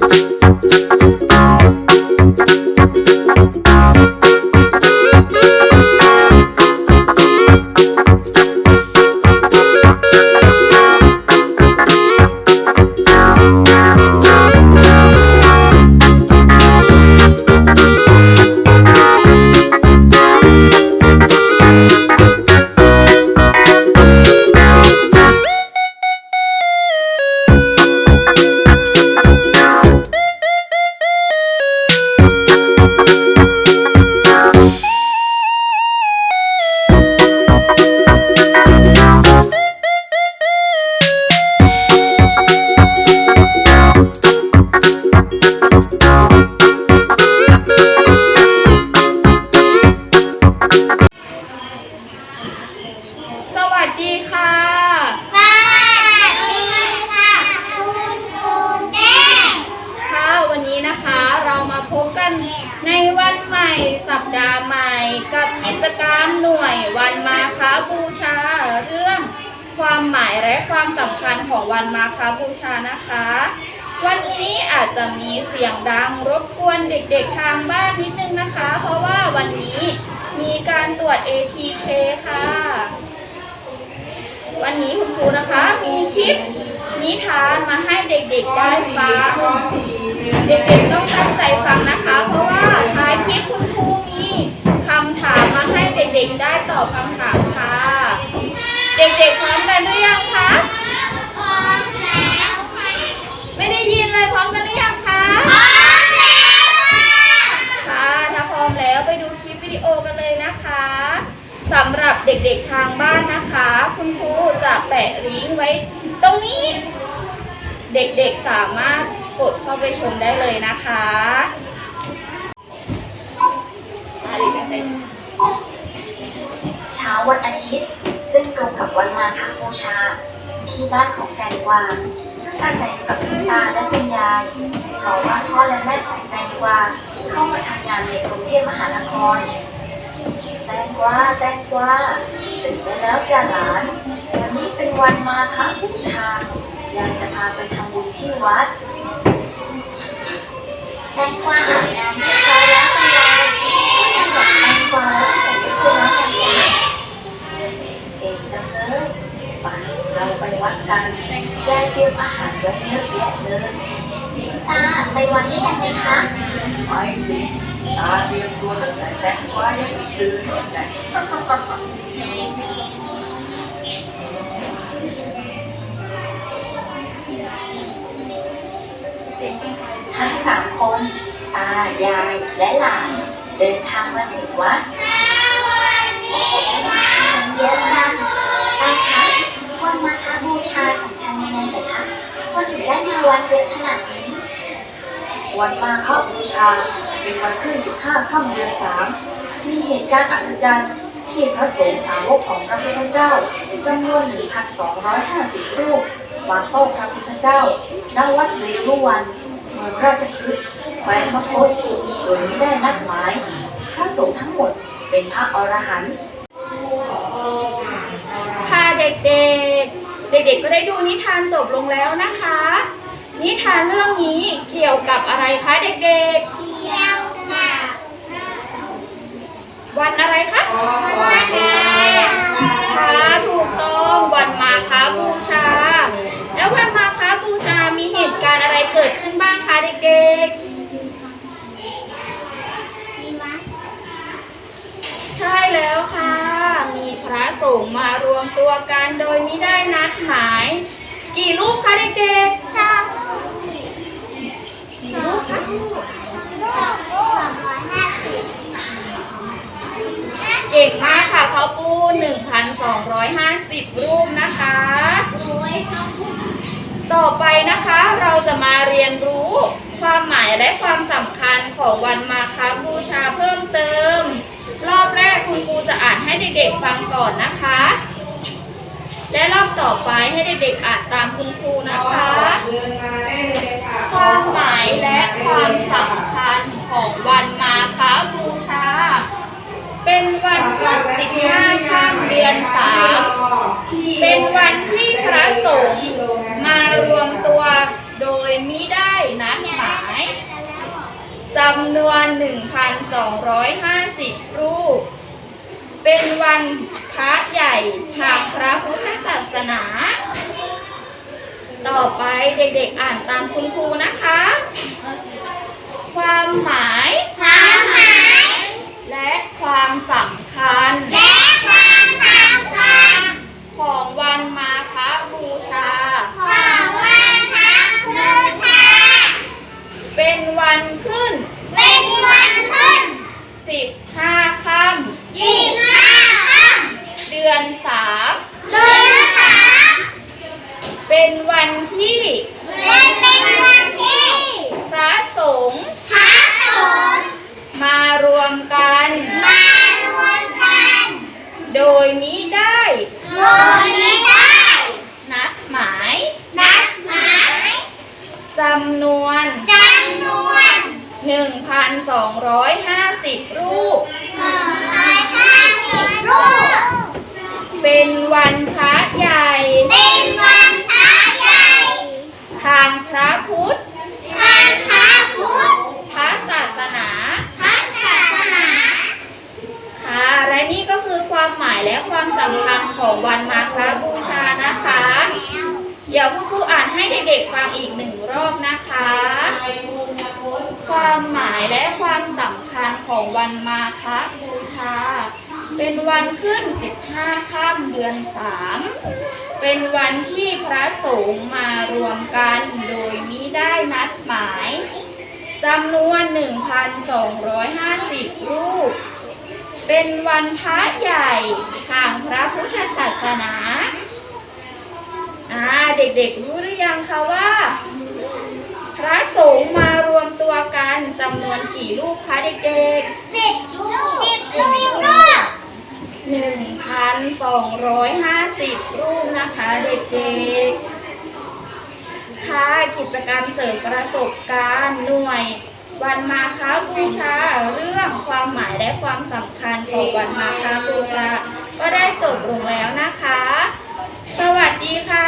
ส มหน่วันมาคาบูชา เรื่องความหมายและความสำคัญของวันมาคาบูชานะคะ วันนี้อาจจะมีเสียงดังรบกวนเด็กๆทางบ้านนิดนึงนะคะ เพราะว่าวันนี้มีการตรวจ ATK ค่ะ วันนี้คุณครูนะคะมีคลิปนิทานมาให้เด็กๆได้ฟัง เด็กๆต้องตั้งใจฟังนะคะ เพราะว่าท้ายคลิปคุณครูมีำถามมาให้เด็กๆได้ตอบคำถามค่ะ เด็กๆพร้อมกันหรือยังคะพร้อมแล้วค่ะไม่ได้ยินเลยพร้อมกันหรือยังคะพร้อมแล้วค่ะค่ะถ้าพร้อมแล้วไปดูคลิปวิดีโอกันเลยนะคะสำหรับเด็กๆทางบ้านนะคะ คุณครูจะแปะลิงก์ไว้ตรงนี้ เด็กๆสามารถกดเข้าไปชมได้เลยนะคะอะ เด็กๆได้เช้าวันอาทิตย์ ซึ่งตรงกับวันมาฆบูชา ที่บ้านของแตงกวาอาศัยอยู่กับคุณตาและคุณยายเพราะว่าพ่อและแม่ของแตงกวาเข้ามาทำงานในกรุงเทพมหานครแตงกวาแตงกวาตื่นได้แล้วจ้าหลานวันนี้เป็นวันมาฆบูชายายจะพาไปทำบุญที่วัดแตงกวาอาบน้ำเรียบร้อยแล้วคุณยา ยังบอกแตงกวาแล้วแต่ไม่คยรักกันจ้ะเก่งจังเลยไปเราไปวัดกันยายเตรียมอาหารไว้เยอะแยะเลยตาไปวัดนี้กันไหมคะไม่สิตาเตรียมตัวตั้งแต่แต่งไว้ยังไม่ตื่นเลยทั้งสามคนตายายและหลาน มาถึงวัดเยอะจังตาคะวันมาฆบูชาสำคัญยังไงเหรอคะคนถึงได้มาวัดเยอะขนาดนี้วันมาฆบูชาเป็นวันขึ้นสิบห้าค่ำเดือนสามมีเหตุการณ์อัศจรรย์ที่พระสงฆ์สาวกของพระพุทธเจ้าจำนวน1,250รูปมาเฝ้าพระพุทธเจ้าณวัดเวรุวันเมืองราชคฤห์แขวงมคตโดยไม่ได้นัดหมาย ระสงฆ์ทั้งหมดเป็นพระอรหันต์ค่ะเด็กๆ เด็กๆ ก็ได้ดูนิทานจบลงแล้วนะคะ นิทานเรื่องนี้เกี่ยวกับอะไรคะเด็กเที่ยวค่ะๆวันอะไรคะ วันแรกค่ะ วมตัวกันโดยไม่ได้นัดหมาย กี่รูปคะเด็กสองๆกี่รูปคะลูกลูกลูกสองร้อยห้าสิบเก่งมากค่ะเขาปู1,250 รูปนะคะโอ้ยเขาพูดต่อไปนะคะเราจะมาเรียนรู้ความหมายและความสำคัญของวันมาคาบูชาเพิ่มเติม รอบแรกคุณครูจะอ่านให้เด็กๆฟังก่อนนะคะ และรอบต่อไปให้เด็กๆอ่านตามคุณครูนะคะ ความหมายและความสำคัญของวันมาคาบูชา เป็นวันขึ้นสิบห้าค่ำเดือนสามเป็นวันที่พระสงฆ์มารวมตัวโดยมิได้นัดหมายจำนวน 1,250 รูป เป็นวันพระ ทางพระพุทธศาสนา ต่อไปเด็กๆอ่านตามคุณครูนะคะ ความหมาย ความหมาย และความสำคัญ และความสำคัญ ของวันมาฆบูชา ของวันพระบูชา เป็นวันขึ้น เป็นวันขึ้น 15 ค่ ยี่ห้าค่ำเดือนสามำเดือนสาม เป็นวันที่ และเป็นวันที่ พระสงฆ์ พระสงฆ์ มารวมกัน มารวมกัน โดยมิได้โดยไม่ได้ นัดหมาย นัดหมายจำนวนจำนวน 1,250 รูป หนึ่งร้อยห้าสิบรูป เป็นวันพระใหญ่ เป็นวันพระใหญ่ ทางพระพุทธ ทางพระพุทธ พระศาสนา พระศาสนา ค่ะ และนี่ก็ ความหมายและความสำคัญของวันมาฆบูชานะคะเดี๋ยวคุณครูอ่านให้เด็กๆฟังอีกหนึ่งรอบนะคะ ความหมายและความสำคัญของวันมาฆบูชา เป็นวันขึ้น 15ค่ำเดือน 3 เป็นวันที่พระสงฆ์มารวมกันโดยมิได้นัดหมายจำนวน 1,250 รูป เป็นวันพระใหญ่ทางพระพุทธศาสนาอ่าเด็กๆรู้หรือยังคะว่า พระสงฆ์มารวมตัวกันจำนวนกี่รูปคะเด็กสิบรูปสิบรูปๆ1,250รูปนะคะเด็กๆค่ะกิจกรรมเสริมประสบการณ์หน่วย วันมาค้าบูชา เรื่องความหมายและความสำคัญของวันมาค้าบูชา ก็ได้จบลงแล้วนะคะ สวัสดีค่ะ